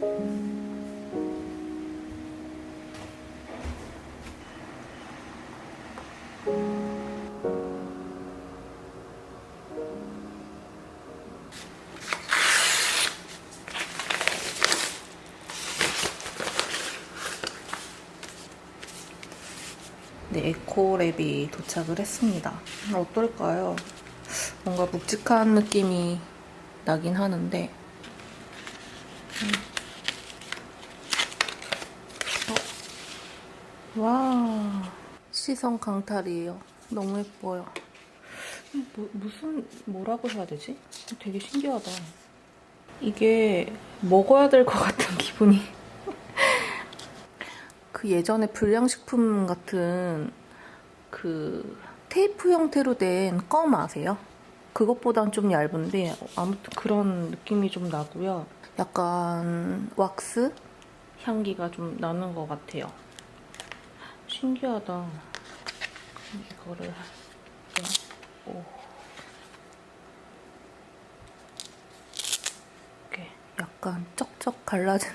네, 에코랩이 도착을 했습니다. 어떨까요? 뭔가 묵직한 느낌이 나긴 하는데 음. 어. 와 시선 강탈이에요. 너무 예뻐요. 뭐, 무슨 뭐라고 해야 되지? 되게 신기하다. 이게 먹어야 될 것 같은 기분이. 그 예전에 불량식품 같은 그 테이프 형태로 된 껌 아세요? 그것보단 좀 얇은데 아무튼 그런 느낌이 좀 나고요. 약간 왁스 향기가 좀 나는 것 같아요. 신기하다. 이거를 오. 이렇게 약간 쩍쩍 갈라지는.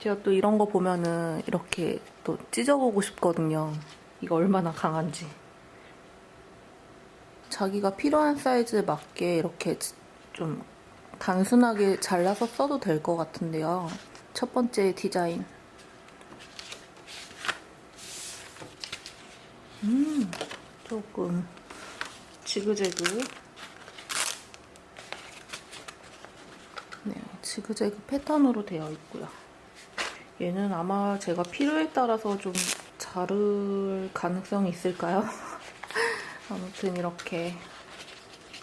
제가 또 이런 거 보면은 이렇게 또 찢어보고 싶거든요. 이거 얼마나 강한지. 자기가 필요한 사이즈에 맞게 이렇게 좀 단순하게 잘라서 써도 될 것 같은데요. 첫 번째 디자인. 음, 조금 지그재그. 네, 지그재그 패턴으로 되어 있고요. 얘는 아마 제가 필요에 따라서 좀 자를 가능성이 있을까요? 아무튼 이렇게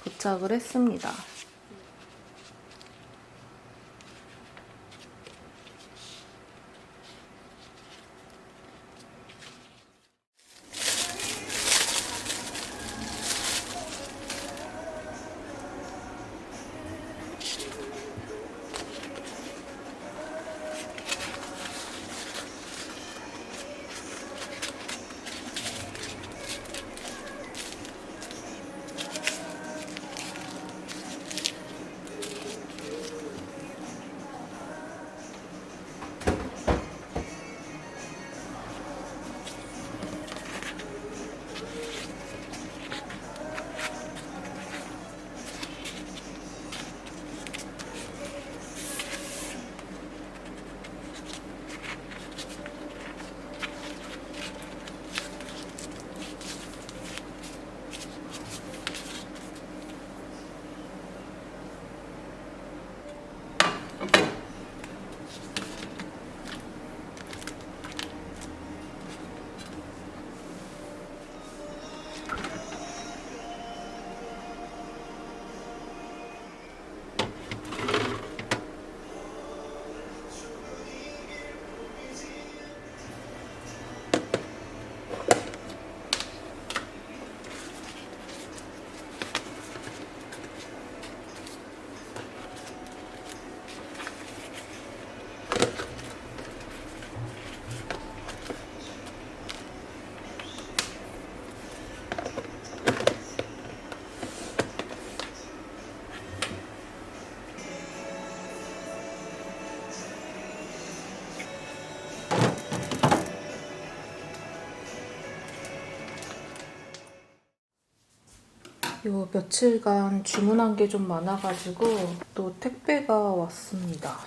도착을 했습니다. 요 며칠간 주문한 게 좀 많아가지고 또 택배가 왔습니다.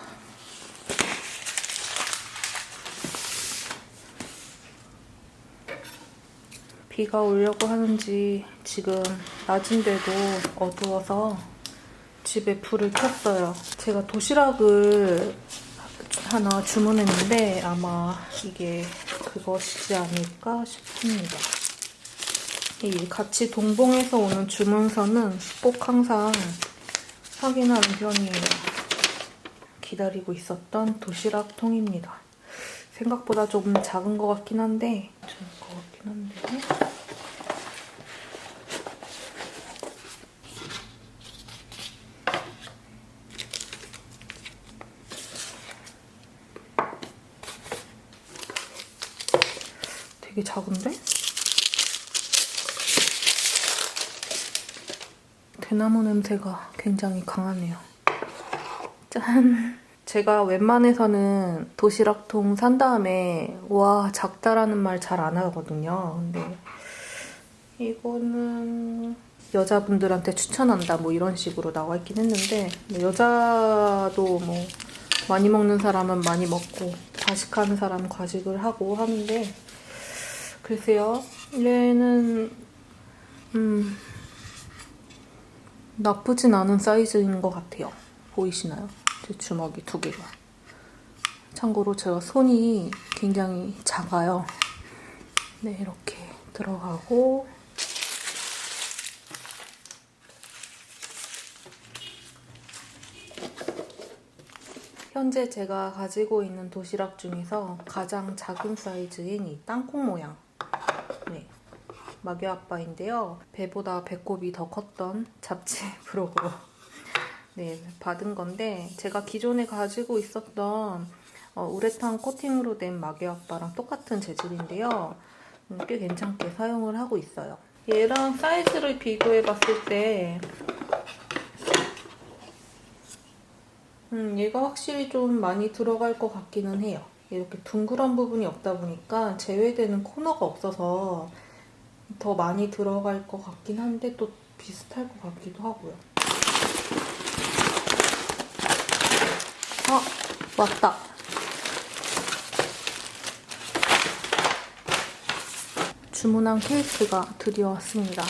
비가 오려고 하는지 지금 낮인데도 어두워서 집에 불을 켰어요. 제가 도시락을 하나 주문했는데 아마 이게 그것이지 않을까 싶습니다. 같이 동봉해서 오는 주문서는 꼭 항상 확인하는 편이에요. 기다리고 있었던 도시락 통입니다. 생각보다 좀 작은 것 같긴 한데 작은 것 같긴 한데 되게 작은데? 대나무 냄새가 굉장히 강하네요. 짠! 제가 웬만해서는 도시락통 산 다음에 와 작다라는 말 잘 안 하거든요. 근데 이거는 여자분들한테 추천한다 뭐 이런 식으로 나와 있긴 했는데 뭐 여자도 뭐 많이 먹는 사람은 많이 먹고 과식하는 사람은 과식을 하고 하는데 글쎄요 얘는 음 나쁘진 않은 사이즈인 것 같아요. 보이시나요? 제 주먹이 두 개가 참고로 제가 손이 굉장히 작아요. 네 이렇게 들어가고. 현재 제가 가지고 있는 도시락 중에서 가장 작은 사이즈인 이 땅콩 모양. 네, 마교 아빠인데요. 배보다 배꼽이 더 컸던 잡지 브로그로 네, 받은 건데 제가 기존에 가지고 있었던 어, 우레탄 코팅으로 된 마교 아빠랑 똑같은 재질인데요. 음, 꽤 괜찮게 사용을 하고 있어요. 얘랑 사이즈를 비교해 봤을 때 음, 얘가 확실히 좀 많이 들어갈 것 같기는 해요. 이렇게 둥그런 부분이 없다 보니까 제외되는 코너가 없어서 더 많이 들어갈 것 같긴 한데 또 비슷할 것 같기도 하고요. 아, 왔다. 주문한 케이스가 드디어 왔습니다.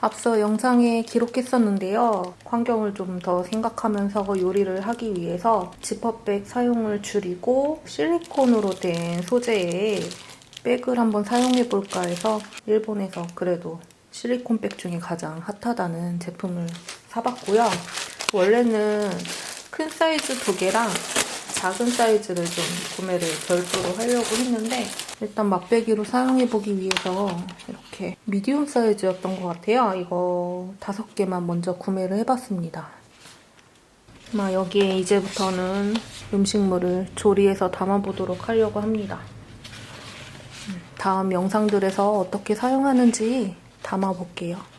앞서 영상에 기록했었는데요. 환경을 좀 더 생각하면서 요리를 하기 위해서 지퍼백 사용을 줄이고 실리콘으로 된 소재의 백을 한번 사용해볼까 해서 일본에서 그래도 실리콘 백 중에 가장 핫하다는 제품을 사봤고요. 원래는 큰 사이즈 두 개랑 작은 사이즈를 좀 구매를 별도로 하려고 했는데 일단 맛배기로 사용해보기 위해서 이렇게 미디움 사이즈였던 것 같아요. 이거 다섯 개만 먼저 구매를 해봤습니다. 막 여기에 이제부터는 음식물을 조리해서 담아보도록 하려고 합니다. 음, 다음 영상들에서 어떻게 사용하는지 담아볼게요.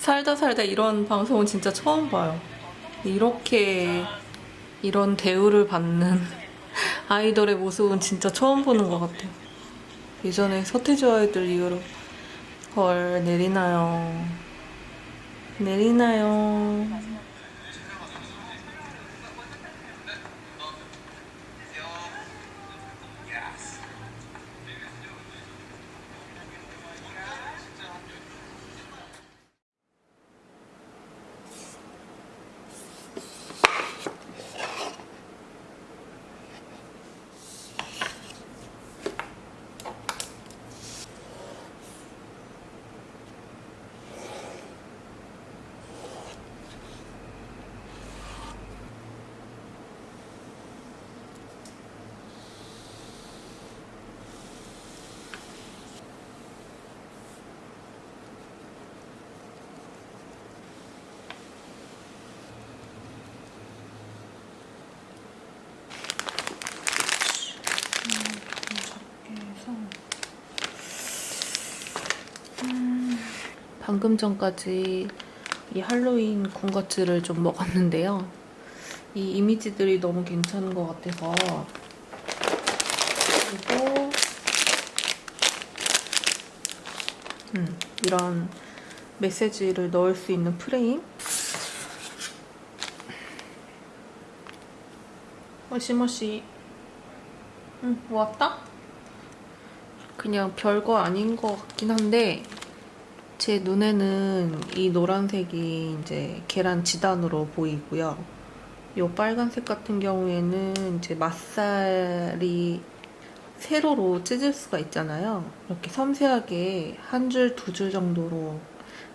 살다 살다 이런 방송은 진짜 처음 봐요. 이렇게 이런 대우를 받는 아이돌의 모습은 진짜 처음 보는 것 같아요. 예전에 서태지 아이들 이후로 헐 내리나요. 내리나요. 방금 전까지 이 할로윈 군것질을 좀 먹었는데요. 이 이미지들이 너무 괜찮은 것 같아서 그리고 음, 이런 메시지를 넣을 수 있는 프레임 머시머시 응 왔다? 그냥 별거 아닌 것 같긴 한데 제 눈에는 이 노란색이 이제 계란 지단으로 보이고요. 이 빨간색 같은 경우에는 이제 맛살이 세로로 찢을 수가 있잖아요. 이렇게 섬세하게 한 줄, 두 줄 정도로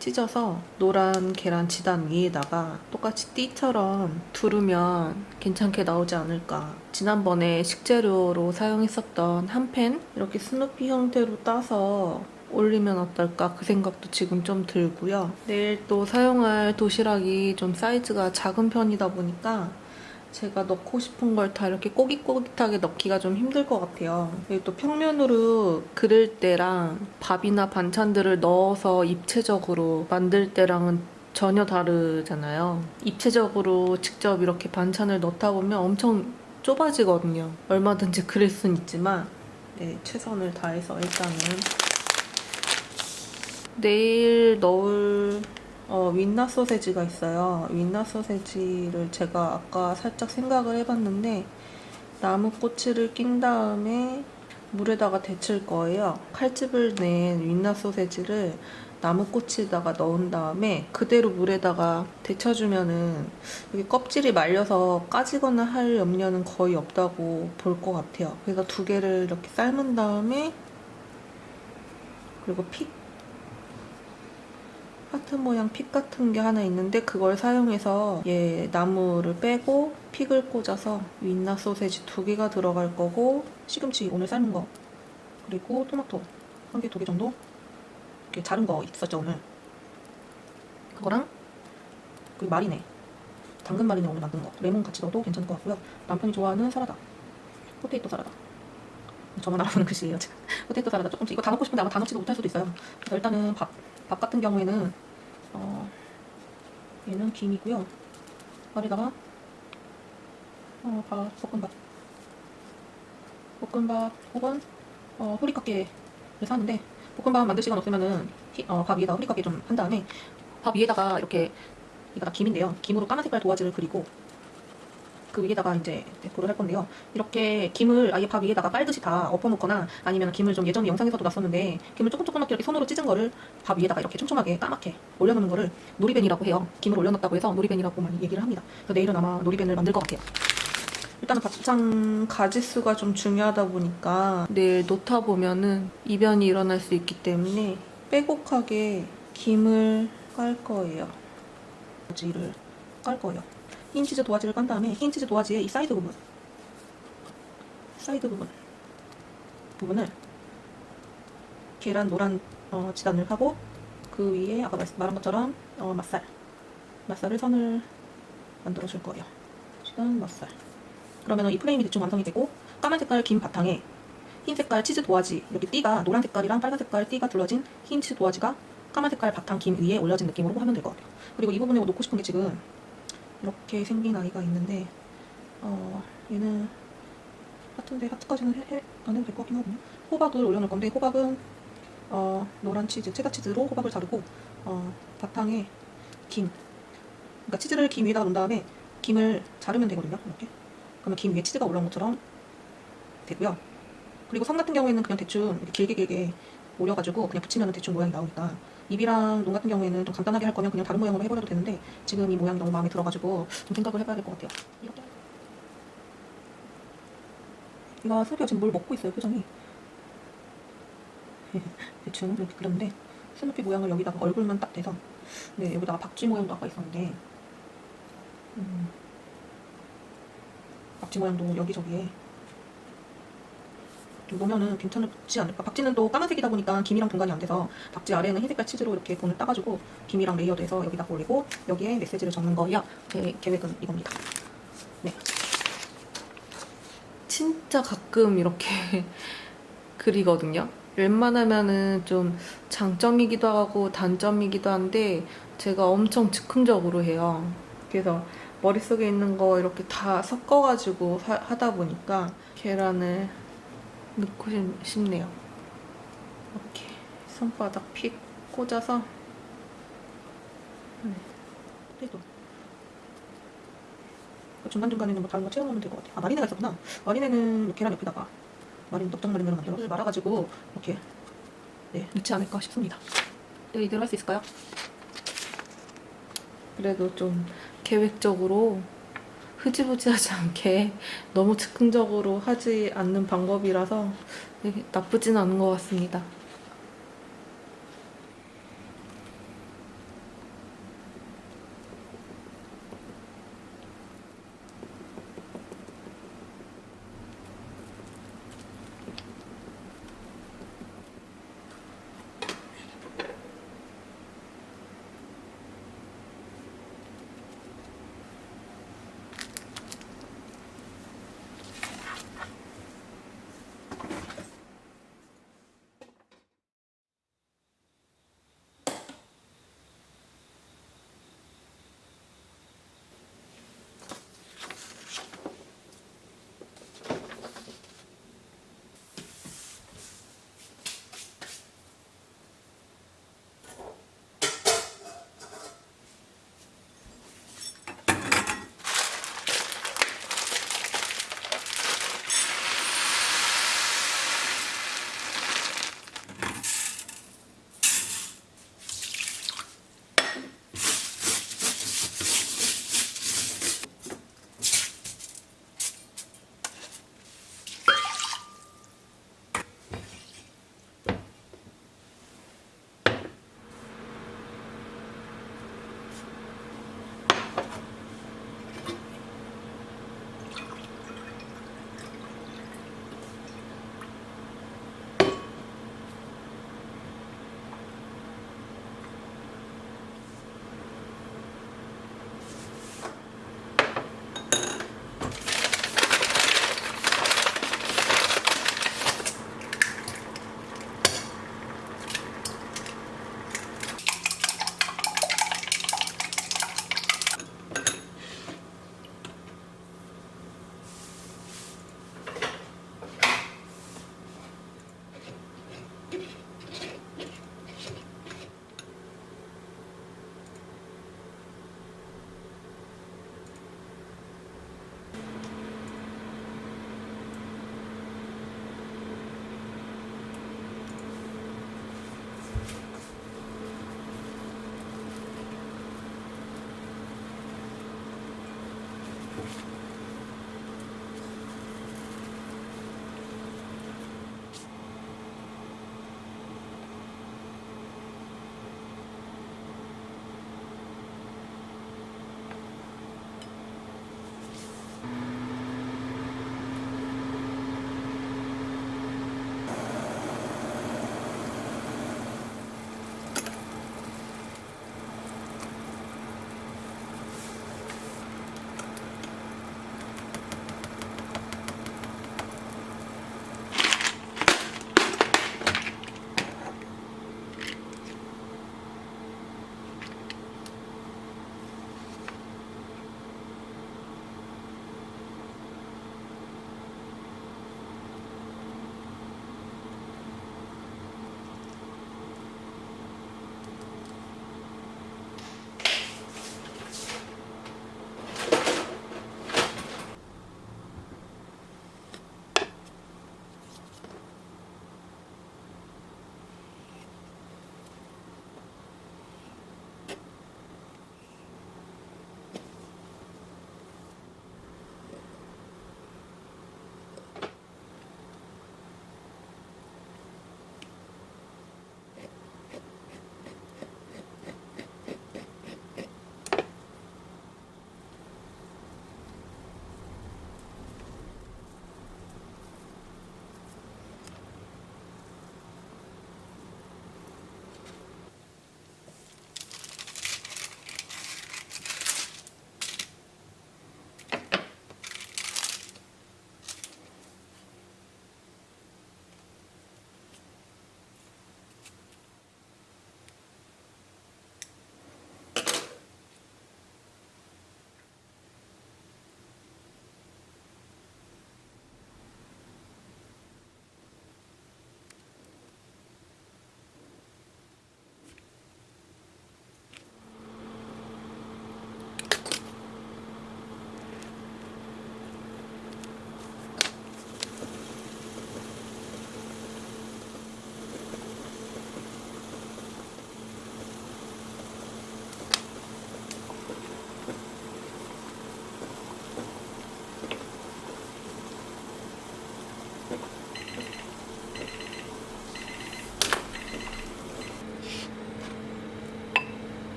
찢어서 노란 계란 지단 위에다가 똑같이 띠처럼 두르면 괜찮게 나오지 않을까. 지난번에 식재료로 사용했었던 한 펜 이렇게 스누피 형태로 따서 올리면 어떨까 그 생각도 지금 좀 들고요. 내일 또 사용할 도시락이 좀 사이즈가 작은 편이다 보니까 제가 넣고 싶은 걸 다 이렇게 꼬깃꼬깃하게 넣기가 좀 힘들 것 같아요. 그리고 또 평면으로 그릴 때랑 밥이나 반찬들을 넣어서 입체적으로 만들 때랑은 전혀 다르잖아요. 입체적으로 직접 이렇게 반찬을 넣다 보면 엄청 좁아지거든요. 얼마든지 그릴 순 있지만 네, 최선을 다해서 일단은 내일 넣을 어, 윈나 소세지가 있어요. 윈나 소세지를 제가 아까 살짝 생각을 해봤는데 나무 꼬치를 낀 다음에 물에다가 데칠 거예요. 칼집을 낸 윈나 소세지를 나무 꼬치에다가 넣은 다음에 그대로 물에다가 데쳐주면은 여기 껍질이 말려서 까지거나 할 염려는 거의 없다고 볼 것 같아요. 그래서 두 개를 이렇게 삶은 다음에 그리고 핏 하트 모양 픽 같은 게 하나 있는데 그걸 사용해서 얘 나무를 빼고 픽을 꽂아서 윈나 소세지 두 개가 들어갈 거고 시금치 오늘 삶은 거 그리고 토마토 한 개 두 개 정도? 이렇게 자른 거 있었죠 오늘. 그거랑 그리고 마리네. 당근 마리네 오늘 만든 거. 레몬 같이 넣어도 괜찮을 것 같고요. 남편이 좋아하는 사라다. 포테이토 사라다. 저만 알아보는 글씨예요 지금 포테이토 사라다 조금씩. 이거 다 넣고 싶은데 아마 다 넣지도 못할 수도 있어요. 그래서 일단은 밥, 밥 같은 경우에는 어, 얘는 김이고요. 밥에다가 어, 밥, 볶음밥. 볶음밥 혹은 어, 후리카케를 사는데 볶음밥 만들 시간 없으면은 히- 어, 밥 위에다가 후리카케 좀한 다음에 밥 위에다가 이렇게 이거 다 김인데요. 김으로 까만 색깔 도화지를 그리고 그 위에다가 이제 데코를 할 건데요. 이렇게 김을 아예 밥 위에다가 빨듯이 다 엎어놓거나 아니면 김을 좀 예전에 영상에서도 봤었는데 김을 조금 조그맣게 이렇게 손으로 찢은 거를 밥 위에다가 이렇게 촘촘하게 까맣게 올려놓는 거를 놀이벤이라고 해요. 김을 올려놨다고 해서 놀이벤이라고 많이 얘기를 합니다. 그래서 내일은 아마 놀이벤을 만들 것 같아요. 일단은 밥상 가지수가 좀 중요하다 보니까 내일 놓다 보면은 이변이 일어날 수 있기 때문에 빼곡하게 김을 깔 거예요. 도화지를 깔 거예요. 흰치즈 도화지를 깐 다음에 흰치즈 도화지의 이 사이드 부분 사이드 부분 부분을 계란 노란 어, 지단을 하고 그 위에 아까 말- 말한 것처럼 어, 맛살 맛살을 선을 만들어 줄 거예요 지단 맛살 그러면 이 프레임이 대충 완성이 되고 까만 색깔 긴 바탕에 흰 색깔 치즈 도화지 여기 띠가 노란 색깔이랑 빨간 색깔 띠가 둘러진 흰 치즈 도화지가 까만 색깔 바탕 김 위에 올려진 느낌으로 하면 될 것 같아요. 그리고 이 부분에 놓고 싶은 게 지금 이렇게 생긴 아이가 있는데 어 얘는 하트인데 하트까지는 해, 해, 안 해도 될 것 같긴 하거든요. 호박을 올려놓을 건데 호박은 어 노란 치즈, 체다 치즈로 호박을 자르고 어 바탕에 김 그러니까 치즈를 김 위에다 놓은 다음에 김을 자르면 되거든요. 이렇게 그러면 김 위에 치즈가 올라온 것처럼 되고요. 그리고 선 같은 경우에는 그냥 대충 길게 길게 오려가지고 그냥 붙이면 대충 모양이 나오니까 입이랑 눈 같은 경우에는 좀 간단하게 할 거면 그냥 다른 모양으로 해버려도 되는데 지금 이 모양이 너무 마음에 들어가지고 좀 생각을 해봐야 될 것 같아요. 이가 슬피가 지금 뭘 먹고 있어요 표정이? 대충 이렇게 그렸는데 스누피 모양을 여기다가 얼굴만 딱 대서. 네 여기다가 박쥐 모양도 아까 있었는데. 음, 박쥐 모양도 여기저기에 좀 놓으면은 괜찮지 않을까 박쥐는 또 까만색이다 보니까 김이랑 분간이 안 돼서 박쥐 아래에는 흰색깔 치즈로 이렇게 본을 따가지고 김이랑 레이어드해서 여기다가 올리고 여기에 메시지를 적는 거야 제 계획은 이겁니다 네 진짜 가끔 이렇게 그리거든요. 웬만하면은 좀 장점이기도 하고 단점이기도 한데 제가 엄청 즉흥적으로 해요. 그래서 머릿속에 있는 거 이렇게 다 섞어가지고 하- 하다 보니까 계란을 넣고 싶- 싶네요. 이렇게 손바닥 픽 꽂아서 그래도 그 중간중간에 는 뭐 다른 거 채워놓으면 될 것 같아. 아, 마리네가 있었구나. 마리네는 계란 옆에다가 마린 넓적 마리네로 만들어 말아가지고 이렇게 네, 넣지 않을까 싶습니다. 네, 이대로 할 수 있을까요? 그래도 좀 계획적으로 흐지부지하지 않게 너무 즉흥적으로 하지 않는 방법이라서 나쁘진 않은 것 같습니다.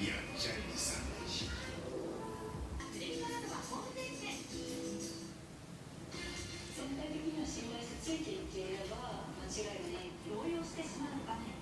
全体的には信頼性ついていければ間違いない動揺してしまう。場面